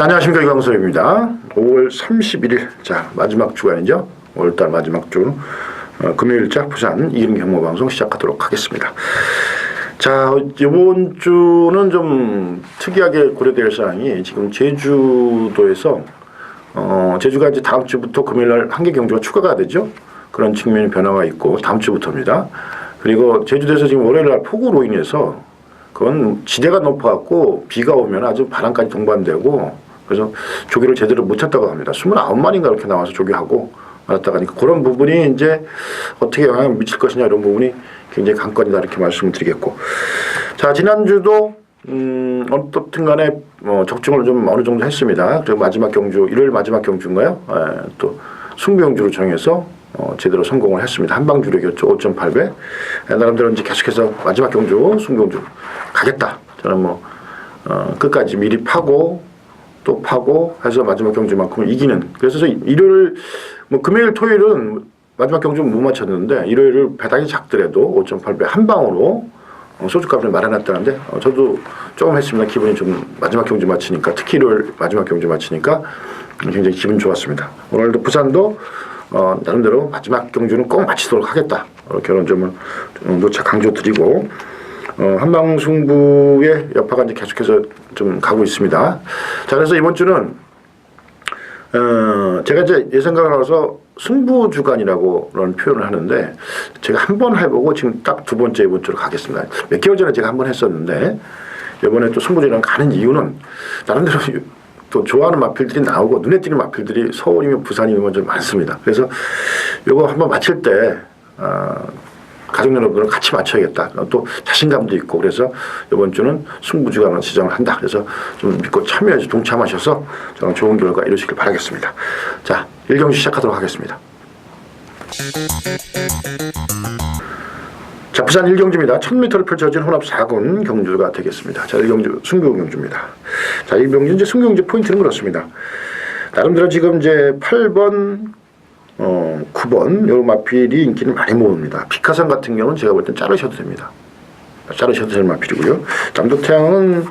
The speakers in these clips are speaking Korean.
자, 안녕하십니까. 이광섭입니다. 5월 31일. 자, 마지막 주간이죠. 5월달 마지막 주. 어, 금요일자 부산 이름 경모 방송 시작하도록 하겠습니다. 자, 이번 주는 좀 특이하게 고려될 사항이 지금 제주도에서 어, 제주가 이제 다음 주부터 금요일 날 한계 경주가 추가가 되죠. 그런 측면의 변화가 있고 다음 주부터입니다. 그리고 제주도에서 지금 월요일 날 폭우로 인해서 그건 지대가 높아갖고 비가 오면 아주 바람까지 동반되고 그래서 조기를 제대로 못했다고 합니다. 29마리인가 이렇게 나와서 조기하고 말았다가 하니까 그런 부분이 이제 어떻게 영향을 미칠 것이냐 이런 부분이 굉장히 관건이다 이렇게 말씀을 드리겠고 자 지난주도 음 어떻든 간에 뭐 적중을 좀 어느 정도 했습니다. 그리고 마지막 경주 일요일 마지막 경주인가요? 예, 또 승부경주로 정해서 어, 제대로 성공을 했습니다. 한방 주력이었죠. 5.8배. 나름대로 이제 계속해서 마지막 경주, 승경주 가겠다. 저는 뭐, 어, 끝까지 미리 파고 또 파고 해서 마지막 경주만큼은 이기는. 그래서 일요일, 뭐 금요일, 토요일은 마지막 경주는 못 맞췄는데 일요일을 배당이 작더라도 5.8배 한 방으로 어, 소주값을 마련했다는데 어, 저도 조금 했습니다. 기분이 좀 마지막 경주 마치니까 특히 일요일 마지막 경주 마치니까 굉장히 기분 좋았습니다. 오늘도 부산도 어, 나름대로 마지막 경주는 꼭 마치도록 하겠다. 어, 그런 점을 노차 강조드리고 어, 한방 승부의 여파가 이제 계속해서 좀 가고 있습니다. 자, 그래서 이번 주는 어, 제가 이제 예상가를 나와서 승부 주간이라고 그런 표현을 하는데 제가 한 번 해보고 지금 딱 두 번째 이번 주로 가겠습니다. 몇 개월 전에 제가 한 번 했었는데 이번에 또 승부 주간 가는 이유는 나름대로 또 좋아하는 마필들이 나오고 눈에 띄는 마필들이 서울이면 부산이면 좀 많습니다. 그래서 요거 한번 마칠 때 어, 가족 여러분들 같이 맞춰야겠다. 또 자신감도 있고 그래서 이번 주는 승부주간을 지정을 한다. 그래서 좀 믿고 참여해서 동참하셔서 저는 좋은 결과 이루시길 바라겠습니다. 자, 일경주 시작하도록 하겠습니다. 자, 부산 일경주입니다. 1000m를 펼쳐진 혼합 4군 경주가 되겠습니다. 자, 일경주 승부 경주입니다. 자, 일경주 이제 승부 경주 포인트는 그렇습니다. 나름대로 지금 이제 8번, 어, 9번 요 마필이 인기를 많이 모읍니다. 피카산 같은 경우는 제가 볼 땐 자르셔도 됩니다. 자르셔도 될 마필이고요. 남도태양은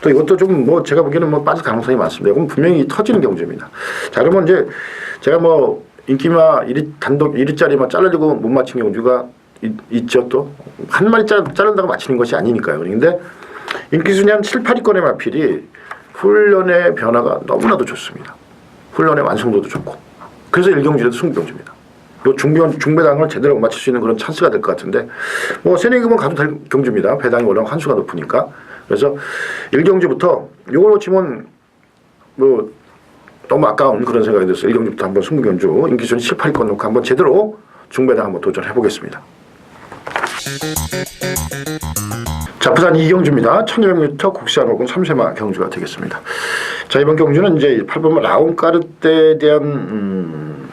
또 이것도 좀 뭐 제가 보기에는 뭐 빠질 가능성이 많습니다. 이건 분명히 터지는 경주입니다. 자, 그러면 이제 제가 뭐 인기마 1위 단독 1위짜리만 잘라주고 못 맞힌 경주가 있, 있죠 또. 한 마리 자, 자른다고 맞히는 것이 아니니까요. 그런데 인기 순위 한 7, 8위권의 마필이 훈련의 변화가 너무나도 좋습니다. 훈련의 완성도도 좋고. 그래서 일경주에도 승부경주입니다. 요 중변 중배당을 제대로 맞출 수 있는 그런 찬스가 될 것 같은데 뭐 세네금은 가도 될 경주입니다. 배당이 워낙 환수가 높으니까. 그래서 일경주부터 요걸 놓치면 뭐 너무 아까운 그런 생각이 들어서 일경주부터 한번 승부경주 인기순위 7, 8위권 놓고 한번 제대로 중배당 한번 도전해 보겠습니다. 자, 부산 이경주입니다. 1200m 국산 혹은 3세마 경주가 되겠습니다. 자, 이번 경주는 이제 8번 라운까르떼에 대한 음,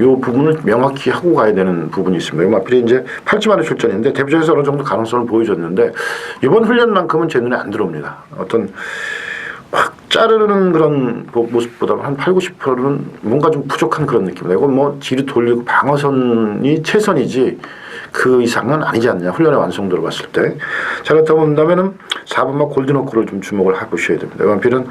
요 부분을 명확히 하고 가야 되는 부분이 있습니다. 마필이 이제 8지만의 출전인데 데뷔전에서 어느 정도 가능성을 보여줬는데 이번 훈련만큼은 제 눈에 안 들어옵니다. 어떤 확 자르는 그런 모습보다는 한 8, 90%는 뭔가 좀 부족한 그런 느낌이다. 이건 뭐 뒤로 돌리고 방어선이 최선이지 그 이상은 아니지 않냐. 훈련의 완성도를 봤을 때. 자, 그렇다 본다면은 4번마 골드너크를 좀 주목을 해보셔야 됩니다. 원필은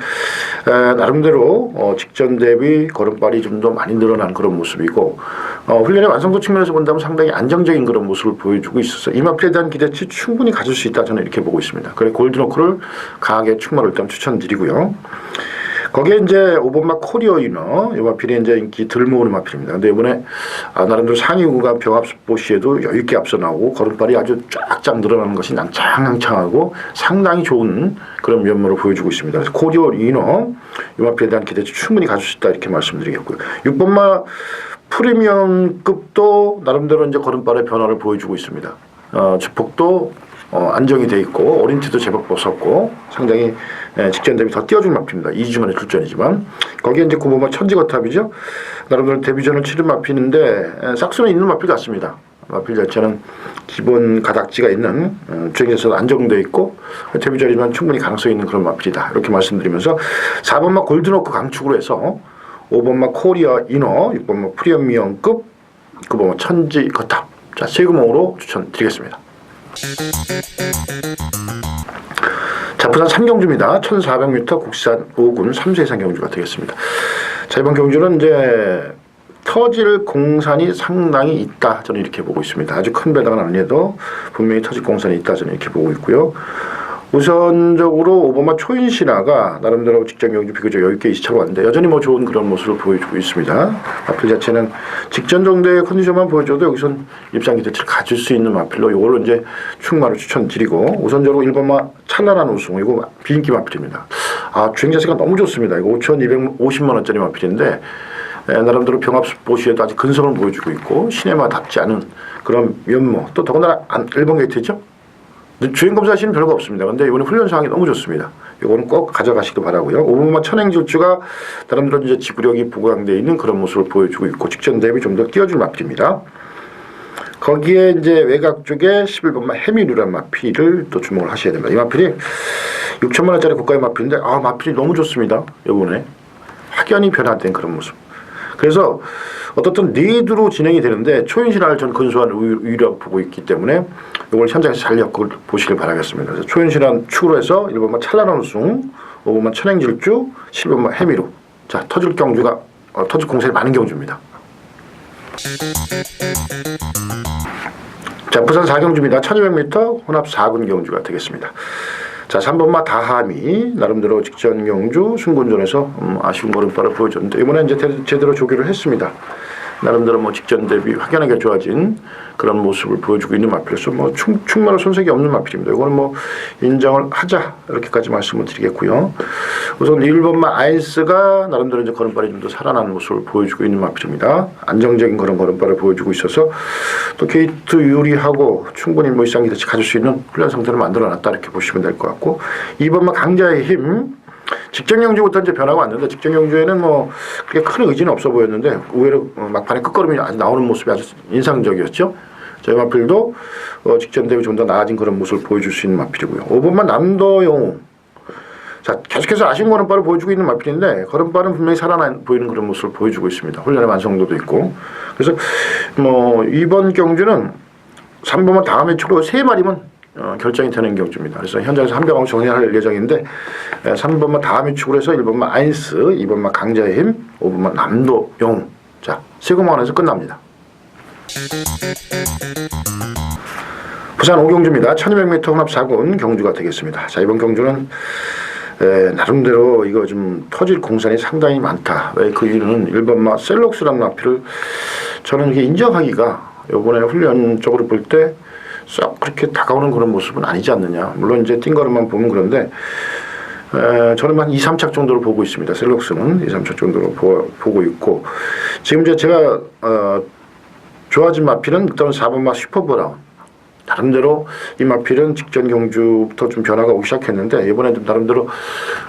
나름대로 어, 직전 대비 걸음발이 좀 더 많이 늘어난 그런 모습이고 어, 훈련의 완성도 측면에서 본다면 상당히 안정적인 그런 모습을 보여주고 있어서 이 마필에 대한 기대치 충분히 가질 수 있다 저는 이렇게 보고 있습니다. 그래 골드너크를 강하게 충만을 일단 추천드리고요. 거기에 이제 5번마 코리어 이너 이 마필이 이제 인기 덜 모으는 마필입니다. 근데 이번에 아, 나름대로 상위구가 벽압보시에도 여유 있게 앞서 나오고 걸음발이 아주 쫙쫙 늘어나는 것이 낭창낭창하고 상당히 좋은 그런 면모를 보여주고 있습니다. 그래서 코리어 이너 이 마필에 대한 기대치 충분히 가질 수 있다 이렇게 말씀드리겠고요. 6번마 프리미엄급도 나름대로 이제 걸음발의 변화를 보여주고 있습니다. 어, 주폭도 어, 안정이 돼 있고 오린티도 제법 벗었고 상당히 예, 직전 대비 더 뛰어준 마피입니다. 2주 만에 출전이지만 거기에 이제 구보마 천지거탑이죠. 나름대로 데뷔전을 치른 마피인데 예, 싹수는 있는 마피 같습니다. 마필 자체는 기본 가닥지가 있는 어, 주행에서 안정돼 있고 데뷔전이지만 충분히 가능성이 있는 그런 마필이다. 이렇게 말씀드리면서 4번마 골드노크 강축으로 해서 5번마 코리아 이너, 6번마 프리미엄급, 9번마 천지 거탑. 자, 세구멍으로 추천드리겠습니다. 자, 자, 부산 삼경주입니다. 1400m 국산 5군 3세 이상 경주가 되겠습니다. 자, 이번 경주는 이제 터질 공산이 상당히 있다. 저는 이렇게 보고 있습니다. 아주 큰 배당은 아니어도 분명히 터질 공산이 있다. 저는 이렇게 보고 있고요. 우선적으로 오바마 초인 신화가 나름대로 직전 경주 비교적 여유있게 2차로 왔는데 여전히 뭐 좋은 그런 모습을 보여주고 있습니다. 마필 자체는 직전 정도의 컨디션만 보여줘도 여기선 입상 기대치를 가질 수 있는 마필로 이걸로 이제 충마를 추천드리고 우선적으로 1번마 찬란한 우승 이거 비인기 마필입니다. 아 주행 자세가 너무 좋습니다. 이거 5,250만 원짜리 마필인데 에, 나름대로 병합 보시에도 아주 근성을 보여주고 있고 시네마답지 않은 그런 면모 또 더군다나 안, 1번 게이트죠? 주행 검사하시는 별거 없습니다. 근데 이번에 훈련 상황이 너무 좋습니다. 이거는 꼭 가져가시기 바라고요. 오브마 천행 질주가 나름대로 이제 지구력이 보강되어 있는 그런 모습을 보여주고 있고 직전 대비 좀더 띄워줄 마필입니다. 거기에 이제 외곽 쪽에 11번마 해미루란 마필을 또 주목을 하셔야 됩니다. 이 마필이 6천만 원짜리 고가의 마필인데 아 마필이 너무 좋습니다. 이번에 확연히 변화된 그런 모습. 그래서 어떻든 리드로 진행이 되는데 초인신화를 전 근소한 우위라고 보고 있기 때문에 이걸 현장에서 잘 엮어 보시길 바라겠습니다. 그래서 초인신화 축으로 해서 1번만 찬란한 우승, 5번만 천행질주, 10번만 해미루. 자, 터질 경주가 어, 터질 공세이 많은 경주입니다. 자, 부산 4경주입니다. 1200m 혼합 4군 경주가 되겠습니다. 자, 3번마 다함이 나름대로 직전 경주 순군전에서 음, 아쉬운 걸음발을 보여줬는데 이번에 이제 대- 제대로 조기를 했습니다. 나름대로 뭐 직전 대비 확연하게 좋아진 그런 모습을 보여주고 있는 마필로서 뭐 충, 충만한 손색이 없는 마필입니다. 이거는 뭐 인정을 하자 이렇게까지 말씀을 드리겠고요. 우선 1번마 아이스가 나름대로 이제 걸음발이 좀 더 살아난 모습을 보여주고 있는 마필입니다. 안정적인 그런 걸음발을 보여주고 있어서 또 게이트 유리하고 충분히 뭐 이상 기대치 가질 수 있는 훈련 상태를 만들어놨다 이렇게 보시면 될 것 같고 2번마 강자의 힘 직전 경주부터 이제 변화가 왔는데 직전 경주에는 뭐 그렇게 큰 의지는 없어 보였는데 의외로 어, 막판에 끝걸음이 아주 나오는 모습이 아주 인상적이었죠. 저희 마필도 어, 직전 대비 좀 더 나아진 그런 모습을 보여줄 수 있는 마필이고요. 5번만 남도영웅. 자 계속해서 아쉬운 걸음발을 보여주고 있는 마필인데 걸음발은 분명히 살아나 보이는 그런 모습을 보여주고 있습니다. 훈련의 완성도도 있고 그래서 뭐 이번 경주는 3번만 다음에 축으로 세 마리면 어, 결정이 되는 경주입니다. 그래서 현장에서 한 병하고 정리할 예정인데 에, 3번만 다음에 축으로 해서 1번만 아인스, 2번만 강자의 힘, 5번만 남도 영. 자, 세 공만 해서 끝납니다. 부산 오경주입니다. 1200m 혼합 4군 경주가 되겠습니다. 자, 이번 경주는 에, 나름대로 이거 좀 터질 공산이 상당히 많다. 왜 그 이유는 1번마 셀록스라는 마피를 저는 이게 인정하기가 요번에 훈련적으로 볼때 썩 그렇게 다가오는 그런 모습은 아니지 않느냐. 물론 이제 뛴 거로만 보면 그런데 에, 저는 한 2, 3착 정도로 보고 있습니다. 셀록스는 2, 3착 정도로 보, 보고 있고 지금 이제 제가 어, 좋아진 마필은 일단 4번 마 슈퍼브라운 나름대로 이 마필은 직전 경주부터 좀 변화가 오기 시작했는데 이번에 좀 나름대로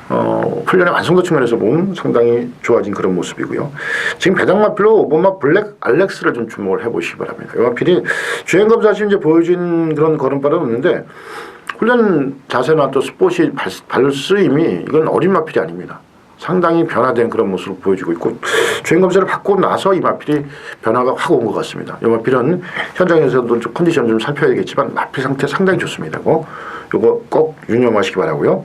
어, 훈련의 완성도 측면에서 보면 상당히 좋아진 그런 모습이고요. 지금 배당 마필로 오버마 블랙 알렉스를 좀 주목을 해보시기 바랍니다. 이 마필이 주행 검사시 이제 보여준 그런 걸음발은 없는데 훈련 자세나 또 스포시 발, 발 쓰임이 이건 어린 마필이 아닙니다. 상당히 변화된 그런 모습을 보여주고 있고 주행 검사를 받고 나서 이 마필이 변화가 확 온 것 같습니다. 이 마필은 현장에서도 좀 컨디션 좀 살펴야겠지만 마필 상태 상당히 좋습니다. 고 요거 꼭 유념하시기 바라고요.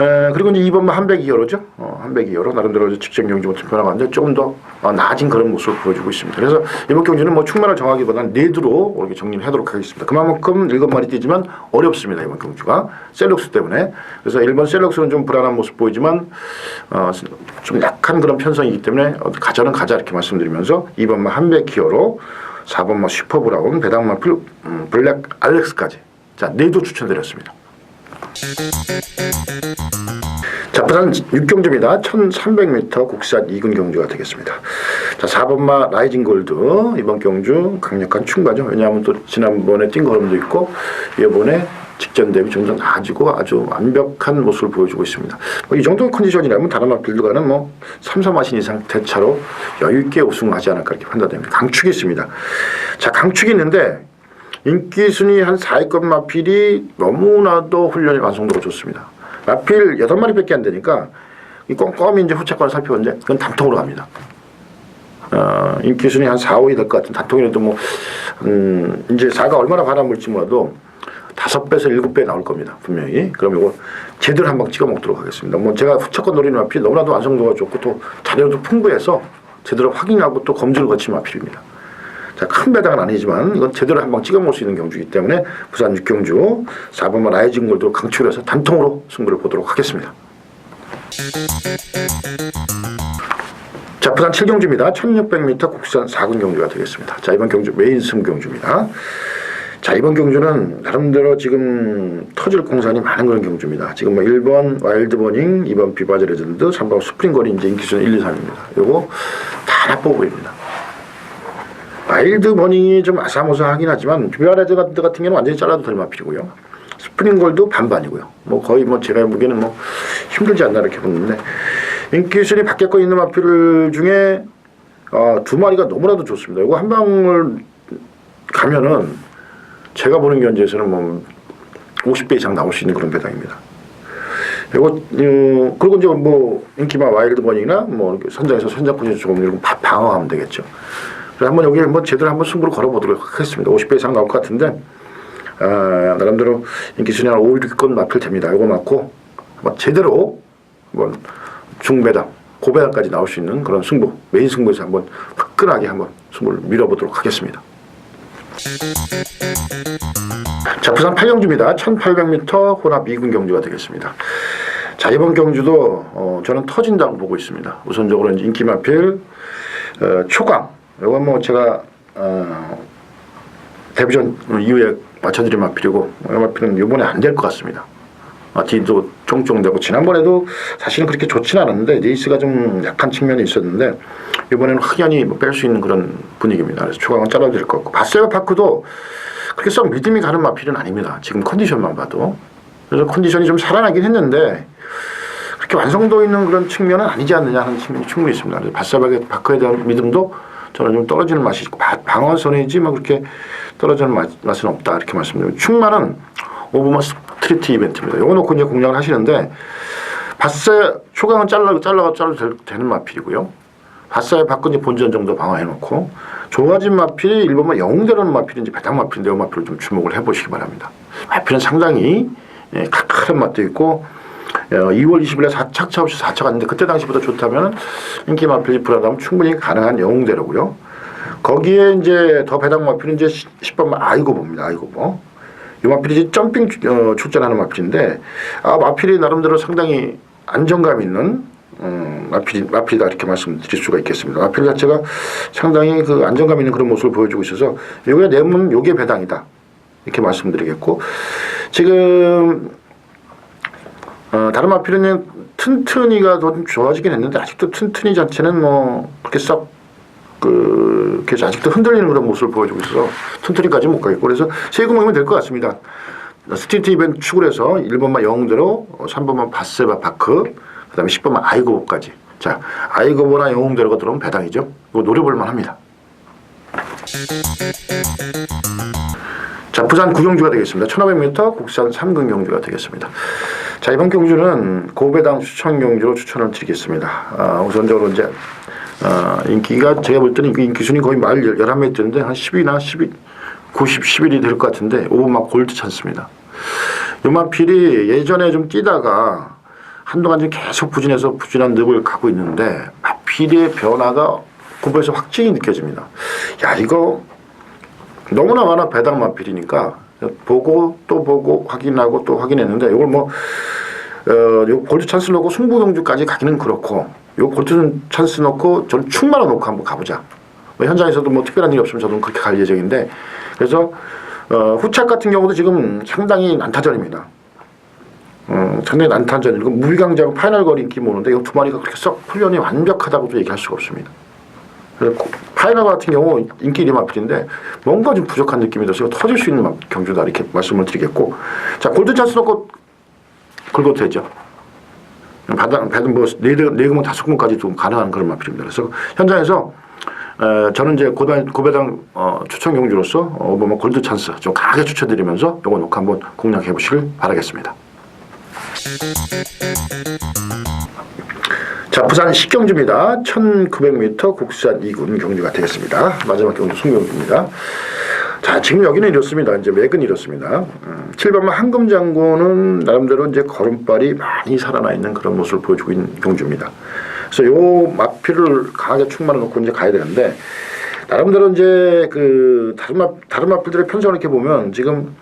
에, 그리고 이제 2번만 한백 이어로죠. 어, 한백 이어로 나름대로 이제 직전 경주부터 변화가 왔는데 조금 더 어, 나아진 그런 모습을 보여주고 있습니다. 그래서 이번 경주는 뭐 충만을 정하기보다는 네드로 이렇게 정리를 하도록 하겠습니다. 그만큼 일곱 마리 뛰지만 어렵습니다. 이번 경주가 셀록스 때문에 그래서 1번 셀록스는 좀 불안한 모습 보이지만 어, 좀 약한 그런 편성이기 때문에 어, 가자는 가자 이렇게 말씀드리면서 2번만 한백 기어로 4번만 슈퍼브라운 배당만 필, 음, 블랙 알렉스까지 자 네드 추천드렸습니다. 자, 부산 6경주입니다. 1300m 국산 2군 경주가 되겠습니다. 자, 4번마 라이징 골드. 이번 경주 강력한 충가죠. 왜냐하면 또 지난번에 뛴 걸음도 있고, 이번에 직전 대비 좀더 나아지고 아주 완벽한 모습을 보여주고 있습니다. 뭐 이 정도 컨디션이라면 다른 마필드가는 뭐 3, 4마신 이상 대차로 여유있게 우승하지 않을까 이렇게 판단됩니다. 강축이 있습니다. 자, 강축이 있는데 인기 순위 한 4위권 마필이 너무나도 훈련이 완성도가 좋습니다. 마필 8마리밖에 안 되니까 이 꼼꼼히 이제 후차권을 살펴보는데 그건 단통으로 갑니다. 어, 인기 순위 한 4, 5위 될 것 같은 단통이라도 뭐, 음, 이제 4가 얼마나 바람을지 몰라도 다섯 배에서 일곱 배 나올 겁니다. 분명히. 그럼 이거 제대로 한방 찍어 먹도록 하겠습니다. 뭐 제가 후차권 노리는 마필 너무나도 완성도가 좋고 또 자료도 풍부해서 제대로 확인하고 또 검증을 거친 마필입니다. 자, 큰 배당은 아니지만 이건 제대로 한 방 찍어 먹을 수 있는 경주이기 때문에 부산 육경주 4번만 라이징 골드 강추를 해서 단통으로 승부를 보도록 하겠습니다. 자, 부산 7경주입니다. 1600m 국산 4군 경주가 되겠습니다. 자, 이번 경주 메인 승 경주입니다. 자, 이번 경주는 나름대로 지금 터질 공산이 많은 그런 경주입니다. 지금 뭐 1번 와일드 버닝, 2번 비바즈 레전드, 3번 스프링거리 이제 인기순 1, 2, 3입니다. 요거 다 나빠 보입니다. 와일드 버닝이 좀 아사모사하긴 하지만 레전드 같은 경우는 완전히 잘라도 될 마필이고요. 스프링골도 반반이고요. 뭐 거의 뭐 제가 보기에는 뭐 힘들지 않나 이렇게 보는데 인기순이 밖에 거 있는 마필 중에 어, 두 마리가 너무나도 좋습니다. 이거 한 방을 가면은 제가 보는 견제에서는 뭐 50배 이상 나올 수 있는 그런 배당입니다. 이거 어, 그리고 이제 뭐 인기마 와일드 버닝이나 뭐 선장에서 선장 포지션 조금 이런 방어하면 되겠죠. 그래서 한번 여기 한번 제대로 한번 승부를 걸어보도록 하겠습니다. 50배 이상 나올 것 같은데 아, 나름대로 인기 순위 한 5, 6건 맡을 됩니다. 이거 맞고 한번 제대로 한번 중배당, 고배당까지 나올 수 있는 그런 승부 메인 승부에서 한번 화끈하게 한번 승부를 밀어보도록 하겠습니다. 자, 부산 8경주입니다. 1800m 혼합 2군 경주가 되겠습니다. 자, 이번 경주도 어, 저는 터진다고 보고 있습니다. 우선적으로 이제 인기 마필 어, 초강. 이건 뭐 제가 어, 데뷔전 이후에 맞춰드린 마필이고 이 마필은 이번에 안 될 것 같습니다. 아, 뒤도 쫑쫑되고 지난번에도 사실은 그렇게 좋진 않았는데 레이스가 좀 약한 측면이 있었는데 이번에는 확연히 뭐 뺄수 있는 그런 분위기입니다. 그래서 초강은 잘라드릴 것 같고 바세어 파크도 그렇게 썩 믿음이 가는 마필은 아닙니다. 지금 컨디션만 봐도 그래서 컨디션이 좀 살아나긴 했는데 그렇게 완성도 있는 그런 측면은 아니지 않느냐 하는 측면이 충분히 있습니다. 바세어 파크에 대한 믿음도 저는 좀 떨어지는 맛이 있고 바- 방어선이지 뭐 그렇게 떨어지는 맛, 맛은 없다 이렇게 말씀드리고 충만은 오버만 스트리트 이벤트입니다. 이거 놓고 이제 공략을 하시는데 바세 초강은 잘라 잘라가 잘라 되는 마필이고요. 바사의 박근혜 본전 정도 방어해놓고 좋아진 마필이 일본만 영웅대로는 마필인지 배당 마필인데 이 마필을 좀 주목을 해보시기 바랍니다. 마필은 상당히 예, 칼칼한 맛도 있고 어, 2월 20일에 4착차 없이 4차 갔는데 그때 당시보다 좋다면 인기 마필이 불안하면 충분히 가능한 영웅대로고요. 거기에 이제 더 배당 마필은 이제 10번 아이고 봅니다. 아이고 뭐. 이 마필이 이제 점핑 출- 어, 출전하는 마필인데 아 마필이 나름대로 상당히 안정감 있는 음, 마필 마필이다 이렇게 말씀드릴 수가 있겠습니다. 마필 자체가 상당히 그 안정감 있는 그런 모습을 보여주고 있어서 요게 내문 요게 배당이다 이렇게 말씀드리겠고 지금 어, 다른 마필은 튼튼이가 더좀 좋아지긴 했는데 아직도 튼튼이 자체는 뭐 그렇게 썩 그, 그래서 아직도 흔들리는 그런 모습을 보여주고 있어서 튼튼이까지 못 가겠고 그래서 세금이면 될 것 같습니다. 스트리트 이벤트 축을 해서 1번만 영웅대로, 3번만 바세바 파크, 그 다음에 10번만 아이고보까지. 자, 아이고보나 영웅대로가 들어오면 배당이죠. 이거 노려볼만 합니다. 자, 부산 구경주가 되겠습니다. 1500m 국산 3근 경주가 되겠습니다. 자, 이번 경주는 고배당 추천 경주로 추천을 드리겠습니다. 아, 우선적으로 이제, 아, 인기가 제가 볼 때는 그 인기 순위 거의 말 11매트인데 한 10위나 12, 90, 11이 될 것 같은데 오버막 골드 찬스입니다. 요마필이 예전에 좀 뛰다가 한동안 좀 계속 부진해서 부진한 늪을 가고 있는데 마필의 변화가 고배에서 확증이 느껴집니다. 야, 이거 너무나 많아 배당 마필이니까 보고 또 보고 확인하고 또 확인했는데 이걸 뭐 어, 요 골드 찬스 넣고 승부 경주까지 가기는 그렇고 요 골드 찬스 넣고 저는 충만을 놓고 한번 가보자. 뭐 현장에서도 뭐 특별한 일이 없으면 저도 그렇게 갈 예정인데 그래서 어, 후착 같은 경우도 지금 상당히 난타전입니다. 어, 상당히 난타전 이고 무비강자고 파이널 거리 인기 모는데 이 두 마리가 그렇게 썩 훈련이 완벽하다고도 얘기할 수가 없습니다. 그래서 고- 파이널 같은 경우 인기 리마필인데 뭔가 좀 부족한 느낌이 들어서 터질 수 있는 막 경주다 이렇게 말씀을 드리겠고 자 골든 찬스 넣고 긁어도 되죠. 바닥 배든 뭐 네금 네금은 다섯 금까지 좀 가능한 그런 마필입니다. 그래서 현장에서 에, 저는 이제 고배당, 고배당 어, 추천 경주로서 어, 뭐 골드 찬스 좀 강하게 추천드리면서 요거 놓고 한번 공략해 보시길 바라겠습니다. 자, 부산 식경주입니다. 1900m 국산 2군 경주가 되겠습니다. 마지막 경주 송경주입니다. 자, 자, 지금 여기는 이렇습니다. 이제 맥은 이렇습니다. 음, 7번마 한금 장군은 나름대로 이제 걸음발이 많이 살아나 있는 그런 모습을 보여주고 있는 경주입니다. 그래서 요 마피를 강하게 충만해 놓고 이제 가야 되는데 나름대로 이제 그 다른 마 다른 마필들의 편성을 이렇게 보면 지금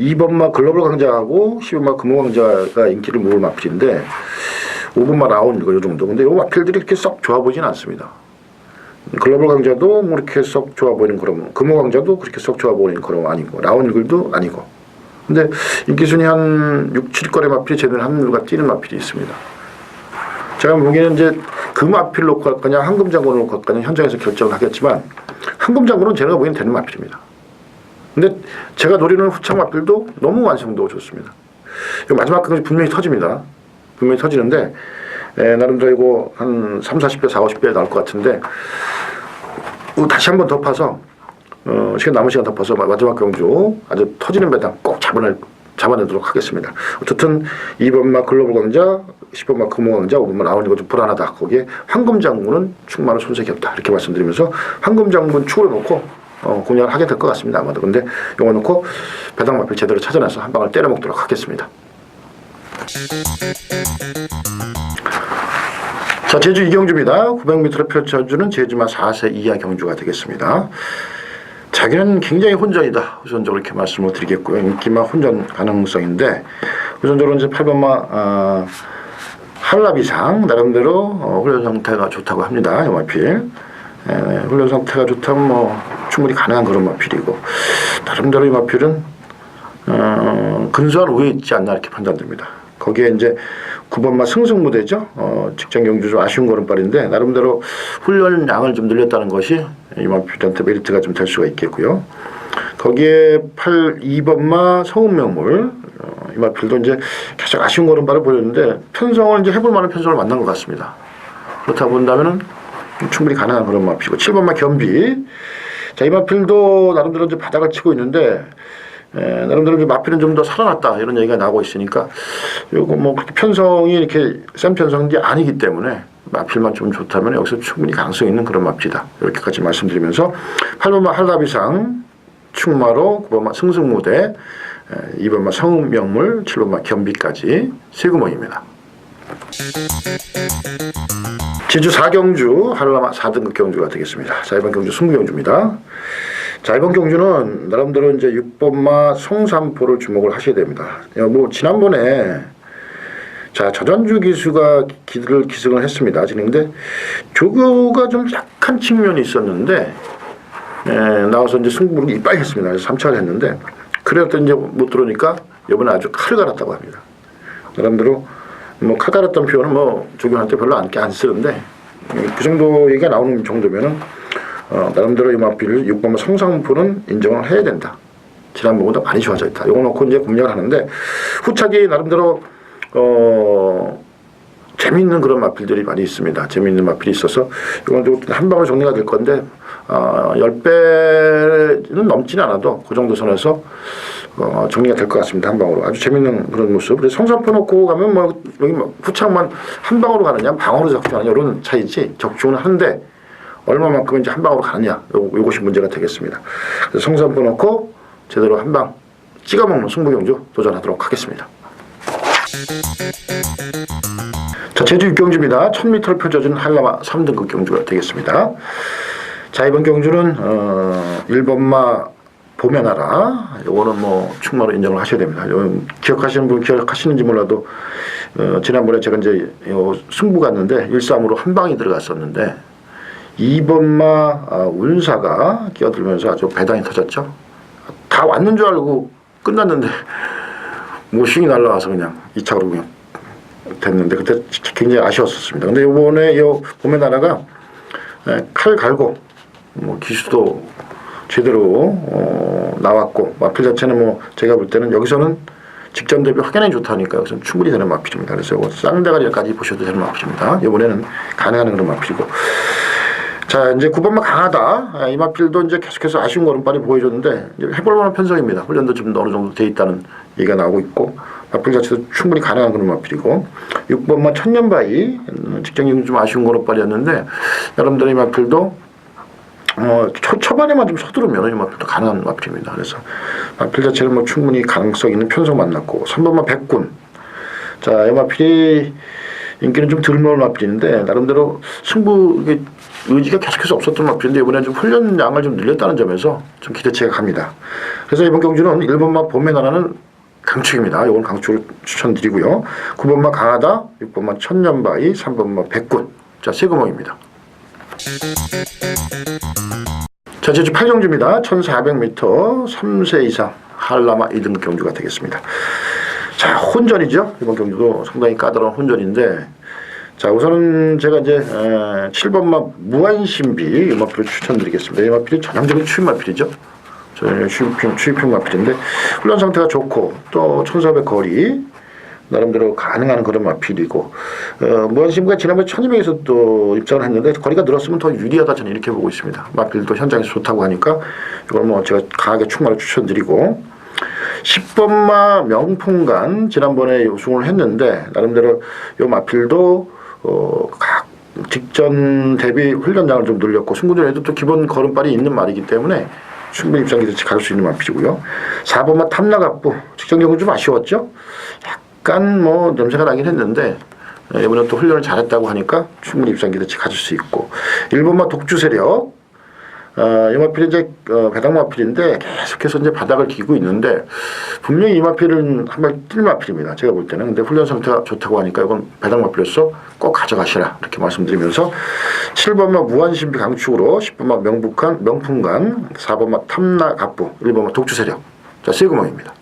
2번마 글로벌 강자하고 10번마 금호 강자가 인기를 모을 마필인데 5번마 라운 이거 요 정도. 근데 요 마필들이 이렇게 썩 좋아 보진 않습니다. 글로벌 강자도 뭐 이렇게 썩 좋아 보이는 그런 금호 강자도 그렇게 썩 좋아 보이는 그런 아니고 라운 글도 아니고 근데 인기 순위 한 6, 7거래 마필이 제대로 한물가 뛰는 마필이 있습니다. 제가 보기에는 이제 그 마필 놓고 할 거냐 황금 장군을 놓고 할 거냐 현장에서 결정을 하겠지만 황금 장군은 제가 보기엔 되는 마필입니다. 근데 제가 노리는 후창 마필도 너무 완성도가 좋습니다. 이 마지막 그것이 분명히 터집니다. 분명히 터지는데 에, 나름대로 이거 한 3, 40배, 4, 50배 나올 것 같은데 어, 다시 한번 덮어서 어, 시간 남은 시간 덮어서 마- 마지막 경주 아주 터지는 배당 꼭 잡아내, 잡아내도록 하겠습니다. 어쨌든 2번마 글로벌 강자, 10번마 금호 강자, 5번마 나오는 거좀 불안하다. 거기에 황금 장군은 충만한 손색이 없다. 이렇게 말씀드리면서 황금 장군 축으로 놓고 어, 공략을 하게 될 것 같습니다. 아마도. 근데 이거 놓고 배당 마필 제대로 찾아내서 한 방을 때려 먹도록 하겠습니다. 자, 제주 이경주입니다. 900m를 펼쳐주는 제주마 4세 이하 경주가 되겠습니다. 자기는 굉장히 혼전이다. 우선적으로 이렇게 말씀을 드리겠고요. 인기만 혼전 가능성인데 우선적으로 이제 8번마 아, 한라비상 나름대로 어, 훈련 상태가 좋다고 합니다. 이 마필. 에, 훈련 상태가 좋다면 뭐 충분히 가능한 그런 마필이고 나름대로 이 마필은 어, 근소한 우위에 있지 않나 이렇게 판단됩니다. 거기에 이제 9번마 승승무대죠. 어, 직전 경주 좀 아쉬운 걸음발인데 나름대로 훈련 양을 좀 늘렸다는 것이 이만필한테 메리트가 좀 될 수가 있겠고요. 거기에 8, 2번마 성운명물 어, 이만필도 이제 계속 아쉬운 걸음발을 보였는데 편성을 이제 해볼 만한 편성을 만난 것 같습니다. 그렇다 본다면은 충분히 가능한 그런 마필이고 7번마 겸비 자 이마필도 나름대로 이제 바닥을 치고 있는데 에, 나름대로 이제 마필은 좀 더 살아났다 이런 얘기가 나오고 있으니까 요거 뭐 그렇게 편성이 이렇게 센 편성이 아니기 때문에 마필만 좀 좋다면 여기서 충분히 가능성 있는 그런 마필이다 이렇게까지 말씀드리면서 8번마 한라비상 충마로 9번마 승승무대 2번마 성명물 7번마 겸비까지 세 구멍입니다. 제주 4경주 한라마 4등급 경주가 되겠습니다. 자 이번 경주 승부경주입니다. 자 이번 경주는 나름대로 이제 6번마 송삼포를 주목을 하셔야 됩니다. 야, 뭐 지난번에 자 저전주 기수가 기를 기승을 했습니다. 지는데 조교가 좀 약한 측면이 있었는데 에, 나와서 이제 승부를 이빨 했습니다. 그래서 3차를 했는데 그래도 이제 못 들어오니까 이번에 아주 칼을 갈았다고 합니다. 나름대로 뭐칼 갈았던 표현은 뭐 조교한테 별로 안, 안 쓰는데 음, 그 정도 얘기가 나오는 정도면은 어, 나름대로 이 마필 6번 성상포는 인정을 해야 된다. 지난번보다 많이 좋아져 있다. 이거 놓고 이제 공략을 하는데 후차기 나름대로 어 재미있는 그런 마필들이 많이 있습니다. 재미있는 마필이 있어서 이건 좀한 방으로 정리가 될 건데 어, 10배는 넘지는 않아도 그 정도 선에서 어, 정리가 될 것 같습니다. 한 방으로. 아주 재밌는 그런 모습. 그래서 성산포 놓고 가면 뭐 여기 뭐 후창만 한 방으로 가느냐 방으로 적중하느냐 이런 차이지 적중은 하는데 얼마만큼 이제 한 방으로 가느냐 요, 요것이 문제가 되겠습니다. 그래서 성산포 놓고 제대로 한 방 찍어먹는 승부경주 도전하도록 하겠습니다. 자, 제주 6경주입니다. 1000m를 펼쳐준 한라마 3등급 경주가 되겠습니다. 자, 이번 경주는 어, 1번마 보면하라. 요거는 뭐 충마로 인정을 하셔야 됩니다. 요, 기억하시는 분 기억하시는지 몰라도 어, 지난번에 제가 이제 요 승부 갔는데 1-3으로 한 방이 들어갔었는데 2번마 아, 운사가 끼어들면서 아주 배당이 터졌죠. 다 왔는 줄 알고 끝났는데 모싱이 날라와서 그냥 2차로 그냥 됐는데 그때 굉장히 아쉬웠었습니다. 근데 이번에 이 봄의 나라가 에, 칼 갈고 뭐 기수도 제대로 어, 나왔고 마필 자체는 뭐 제가 볼 때는 여기서는 직전 대비 확연히 좋다니까 여기서는 충분히 되는 마필입니다. 그래서 이거 쌍대가리까지 보셔도 되는 마필입니다. 이번에는 가능한 그런 마필이고 자 이제 9번만 강하다 아, 이 마필도 이제 계속해서 아쉬운 걸음발이 보여줬는데 이제 해볼 만한 편성입니다. 훈련도 좀 어느 정도 돼 있다는 얘기가 나오고 있고 마필 자체도 충분히 가능한 그런 마필이고 6번만 천년바위 음, 직전이 좀 아쉬운 걸음발이었는데 여러분들 이 마필도 어, 초, 초반에만 좀 서두르면 이 마필도 가능한 마필입니다. 그래서 마필 자체는 뭐 충분히 가능성 있는 편성 만났고 3번만 백군. 자, 이 마필이 인기는 좀덜 먹을 마필인데 나름대로 승부 의지가 계속해서 없었던 마필인데 이번에 좀 훈련량을 좀 늘렸다는 점에서 좀 기대치가 갑니다. 그래서 이번 경주는 1번마 봄의 나라는 강축입니다. 이건 강축을 추천드리고요. 9번마 강하다, 6번마 천년바위, 3번마 백군. 자, 세 구멍입니다. 자, 제주 8경주입니다. 1400m 3세 이상 한라마 2등급 경주가 되겠습니다. 자, 혼전이죠. 이번 경주도 상당히 까다로운 혼전인데 자, 우선은 제가 이제 에, 7번마 무한신비 이 마필을 추천드리겠습니다. 이 마필이 전형적인 추임 마필이죠. 저희 추입형, 추입형 마필인데 훈련 상태가 좋고 또 1400 거리 나름대로 가능한 그런 마필이고 어, 무한신비가 지난번에 1200에서 또 입장을 했는데 거리가 늘었으면 더 유리하다 저는 이렇게 보고 있습니다. 마필도 현장에서 좋다고 하니까 이걸 뭐 제가 강하게 충마를 추천드리고 10번마 명풍간 지난번에 우승을 했는데 나름대로 요 마필도 어, 각 직전 대비 훈련량을 좀 늘렸고 승부전에도 또 기본 걸음발이 있는 말이기 때문에 충분히 입장 기대치 갈 수 있는 마필이고요. 4번마 탐나갑부 직전 경우 좀 아쉬웠죠. 약간 뭐 냄새가 나긴 했는데 어, 이번에 또 훈련을 잘했다고 하니까 충분히 입장 기대치 가질 수 있고 1번마 독주 세력 어, 이 마필이 이제 어, 배당 마필인데 계속해서 이제 바닥을 기고 있는데 분명히 이 마필은 한발 뛸 마필입니다. 제가 볼 때는 근데 훈련 상태가 좋다고 하니까 이건 배당 마필로서 꼭 가져가시라 이렇게 말씀드리면서 7번마 무한신비 강축으로 10번마 명북한 명풍간 4번마 탐나갑부 1번마 독주세력 자 세구멍입니다.